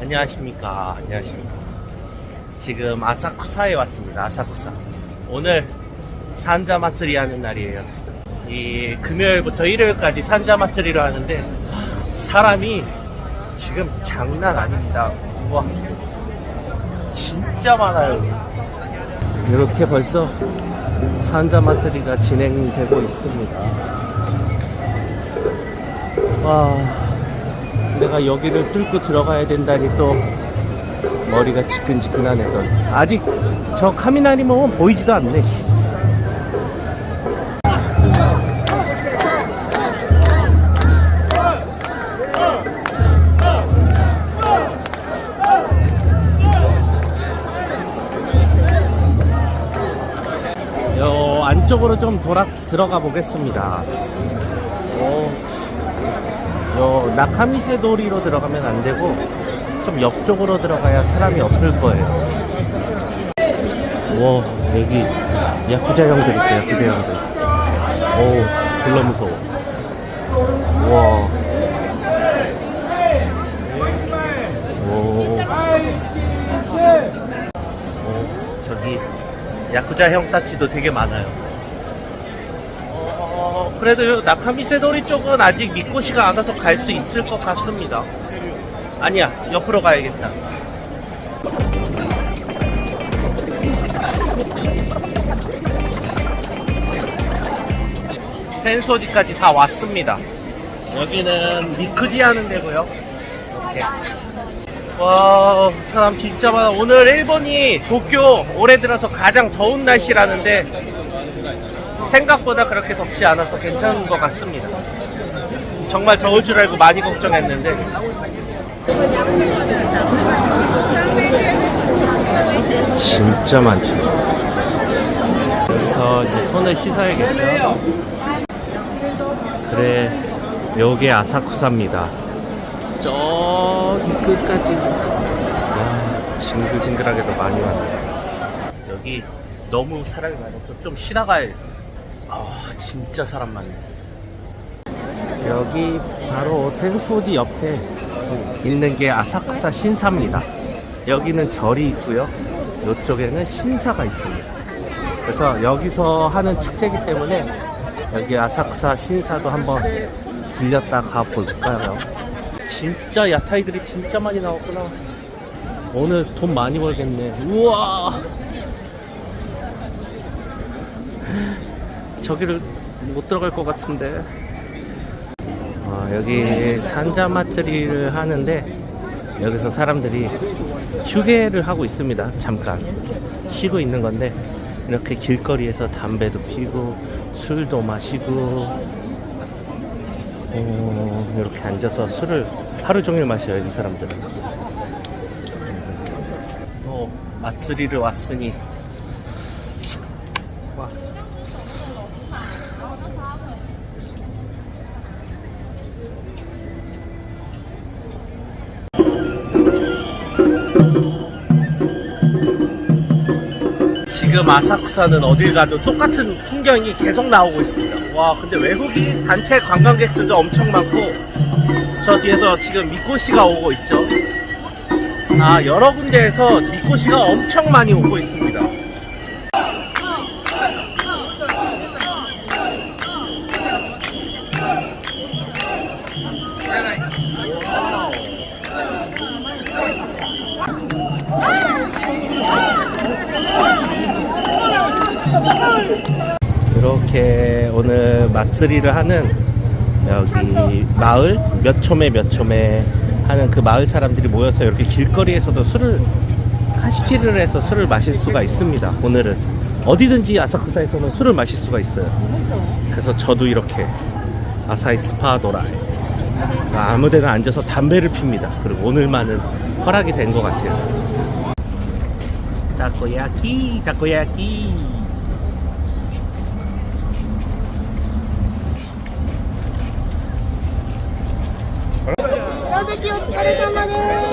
안녕하십니까. 안녕하십니까. 지금 아사쿠사에 왔습니다. 아사쿠사. 오늘 산자 마츠리 하는 날이에요. 이 금요일부터 일요일까지 산자 마츠리를 하는데 사람이 지금 장난 아닙니다. 우와. 진짜 많아요. 이렇게 벌써 산자 마츠리가 진행되고 있습니다. 와, 내가 여기를 뚫고 들어가야 된다니 또 머리가 지끈지끈하네. 또. 아직 저 카미나리 몸은 보이지도 않네. 씨. 요 안쪽으로 좀 돌아 들어가 보겠습니다. 오, 요 나카미세 도리로 들어가면 안 되고 좀 옆쪽으로 들어가야 사람이 없을 거예요. 와 여기 야쿠자 형들 있어요. 야쿠자 형들. 오 졸라 무서워. 와. 오. 오 저기 야쿠자 형 따치도 되게 많아요. 어, 그래도 나카미세도리 쪽은 아직 안 와서 갈 수 있을 것 같습니다. 아니야, 옆으로 가야겠다. 센소지까지 다 왔습니다. 여기는 미크지 하는 데고요. 이렇게. 와, 사람 진짜 많아. 오늘 일본이 도쿄 올해 들어서 가장 더운 날씨라는데 생각보다 그렇게 덥지 않아서 괜찮은 것 같습니다. 정말 더울 줄 알고 많이 걱정했는데 진짜 많죠. 여기서 이제 손을 씻어야겠죠. 그래, 요게 아사쿠사입니다. 저기 끝까지 와, 징글징글하게도 많이 왔네요. 여기 너무 사람이 많아서 좀 쉬다 가야겠어요. 아, 진짜 사람 많네. 여기 바로 센소지 옆에 있는 게 아사쿠사 신사입니다. 여기는 절이 있고요. 이쪽에는 신사가 있습니다. 그래서 여기서 하는 축제이기 때문에 여기 아사쿠사 신사도 한번 들렸다 가 볼까요? 진짜 야타이들이 진짜 많이 나왔구나. 오늘 돈 많이 벌겠네. 우와! 저기를 못 들어갈 것 같은데. 어, 여기 산자 마츠리를 하는데 여기서 사람들이 휴게를 하고 있습니다. 잠깐 쉬고 있는 건데 이렇게 길거리에서 담배도 피고 술도 마시고 어, 이렇게 앉아서 술을 하루 종일 마셔요 이 사람들은. 어, 마츠리를 왔으니 와. 지금 아사쿠사는 어딜 가도 똑같은 풍경이 계속 나오고 있습니다. 와, 근데 외국인 단체 관광객들도 엄청 많고, 저 뒤에서 지금 미코시가 오고 있죠. 아, 여러 군데에서 미코시가 엄청 많이 오고 있습니다. 이렇게 오늘 마츠리를 하는 여기 마을 몇 촌에 몇 촌에 하는 그 마을 사람들이 모여서 이렇게 길거리에서도 술을 카시키를 해서 술을 마실 수가 있습니다. 오늘은 어디든지 아사쿠사에서는 술을 마실 수가 있어요. 그래서 저도 이렇게 아사히 스파도라에 아무데나 앉아서 담배를 핍니다. 그리고 오늘만은 허락이 된 것 같아요. 타코야키, 타코야키. お席お疲れ様です。